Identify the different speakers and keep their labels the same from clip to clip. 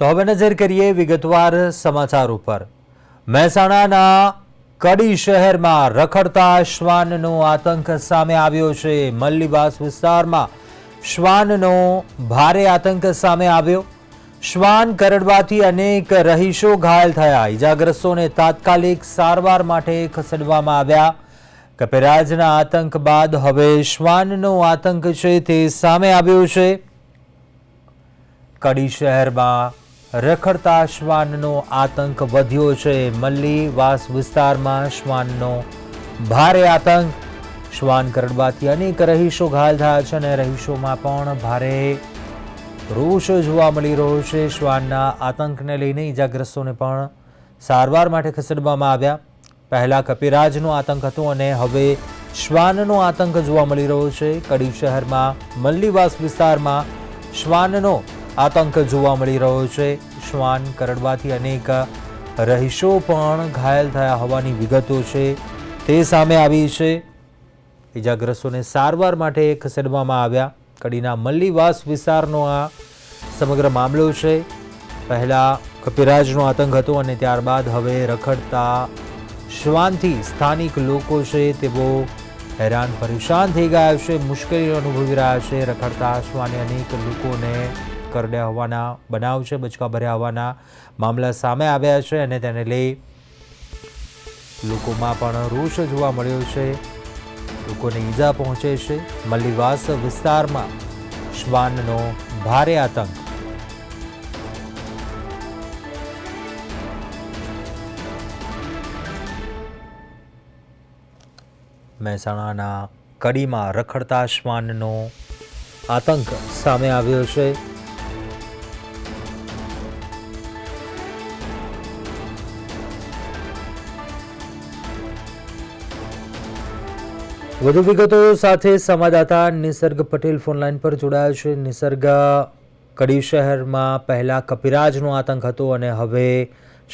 Speaker 1: તો હવે નજર કરીએ વિગતવાર સમાચાર ઉપર. મહેસાણાના કડી શહેરમાં રખડતા શ્વાનનો આતંક સામે આવ્યો છે. મલ્લીવાસ વિસ્તારમાં શ્વાનનો ભારે આતંક સામે આવ્યો. શ્વાન કરડવાથી અનેક રહીશો ઘાયલ થયા. ઈજાગ્રસ્તોને તાત્કાલિક સારવાર માટે ખસેડવામાં આવ્યા. કપિરાજના આતંક બાદ હવે શ્વાનનો આતંક છે તે સામે આવ્યો છે. કડી શહેરમાં રખડતા શ્વાનનો આતંક વધ્યો છે. મલ્લીવાસ વિસ્તારમાં શ્વાનનો ભારે આતંક. શ્વાન કરડવાથી અનેક રહીશો ઘાયલ થયા છે અને રહીશોમાં પણ ભારે રોષ જોવા મળી રહ્યો છે. શ્વાનના આતંકને લઈને ઈજાગ્રસ્તોને પણ સારવાર માટે ખસેડવામાં આવ્યા. પહેલાં કપિરાજનો આતંક હતો અને હવે શ્વાનનો આતંક જોવા મળી રહ્યો છે. કડી શહેરમાં મલ્લીવાસ વિસ્તારમાં શ્વાનનો આતંક જોવા મળી રહ્યો છે. શ્વાન કરડવાથી અનેક રહીશો પણ ઘાયલ થયા હોવાની વિગતો છે. તે સામે આવી છે. ઈજાગ્રસ્તોને સારવાર માટે ખસેડવામાં આવ્યા. કડીના મલ્લીવાસ વિસ્તારનો આ સમગ્ર મામલો છે. પહેલાં કપિરાજનો આતંક હતો અને ત્યારબાદ હવે રખડતા શ્વાનથી સ્થાનિક લોકો છે તેઓ હેરાન પરેશાન થઈ ગયા છે. મુશ્કેલી અનુભવી રહ્યા છે. રખડતા શ્વાને અનેક લોકોને કરડ્યા હોવાના, બનાવ છે, બચકા ભર્યા હોવાના મામલા સામે આવ્યા છે અને તેને લઈ લોકોમાં પણ રોષ જોવા મળ્યો છે. લોકોને ઈજા પહોંચે છે. મલ્લીવાસ વિસ્તારમાં શ્વાનનો ભારે આતંક. મહેસાણાના કડીમાં રખડતા શ્વાનનો આતંક સામે આવ્યો છે. વધુ વિગતો સાથે સંવાદદાતા નિસર્ગ પટેલ ફોનલાઈન પર જોડાયા છે. નિસર્ગ કડી શહેરમાં પહેલાં કપિરાજનો આતંક હતો અને હવે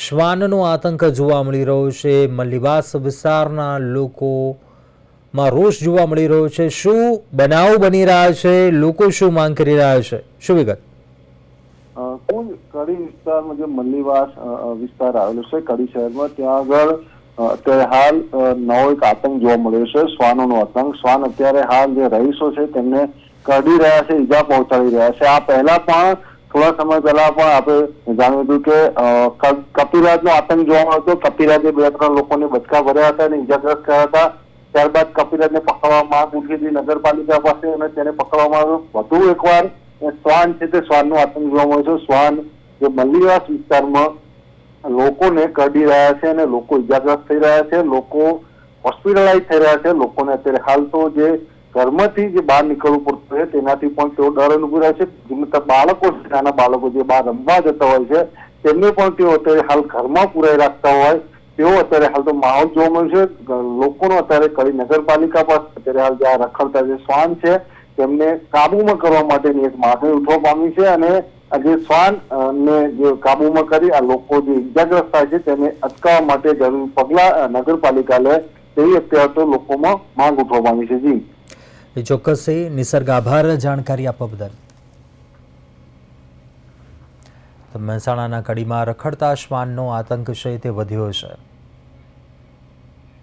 Speaker 1: શ્વાનનો આતંક જોવા મળી રહ્યો છે. મલ્લીવાસ વિસ્તારના લોકોમાં રોષ જોવા મળી રહ્યો છે. શું બનાવ બની રહ્યા છે? લોકો શું માંગ કરી રહ્યા છે? શું વિગત?
Speaker 2: કડી વિસ્તારમાં જે મલ્લીવાસ વિસ્તાર આવેલો છે કડી શહેરમાં, ત્યાં આગળ અત્યારે હાલ નવો એક આતંક જોવા મળ્યો છે, શ્વાનોનો આતંક. શ્વાન અત્યારે હાલ જે રહીશો છે, તેમને કરડી રહ્યા છે, ઈજા પહોંચાડી રહ્યા છે. આ પહેલા પણ, થોડા સમય પહેલા પણ આપણે જાણ્યું હતું કે કપિરાજનો આતંક જોવા મળ્યો હતો. કપિરાજે બે ત્રણ લોકોને બચકા ભર્યા હતા અને ઈજાગ્રસ્ત કર્યા હતા. ત્યારબાદ કપિરાજને પકડવામાં માંગ ઉઠી હતી નગરપાલિકા પાસે અને તેને પકડવામાં આવ્યો. વધુ એકવાર શ્વાન છે તે શ્વાનનો આતંક જોવા મળ્યો છે. શ્વાન જે મલ્લીવાસ વિસ્તારમાં લોકોને કરડી રહ્યા છે અને લોકો ઇજાગ્રસ્ત થઈ રહ્યા છે લોકો હોસ્પિટલાઇઝ થઈ રહ્યા છે લોકોને અત્યારે હાલ તો જે ઘરમાંથી જે બહાર નીકળવું પડતું છે તેનાથી પણ તેઓ ડર અનુભવી રહ્યા છે. બાળકો છે, નાના બાળકો જે બહાર રમવા જતા હોય છે તેમને પણ તેઓ અત્યારે હાલ ઘરમાં પુરાઈ રાખતા હોય. તેઓ અત્યારે હાલ તો માહોલ જોવા મળ્યો છે. લોકોનો અત્યારે કડી નગરપાલિકા પાસે અત્યારે હાલ જે આ રખડતા જે શ્વાન છે તેમને કાબુમાં કરવા માટેની એક માગણી ઉઠવા પામી છે અને જે શ્વાન ને જે કાબુમાં કરી આ લોકો જે ઇજાગ્રસ્ત થાય છે તેને અટકાવવા માટે જરૂરી પગલા નગરપાલિકા લે તેવી અત્યારે તો લોકોમાં માંગ ઉઠવા પામી છે. જી.
Speaker 1: ચોક્કસ નિસર્ગ આભાર જાણકારી આપવા બદલ. મહેસાણાના કડીમાં રખડતા શ્વાનનો આતંક છે તે વધ્યો છે.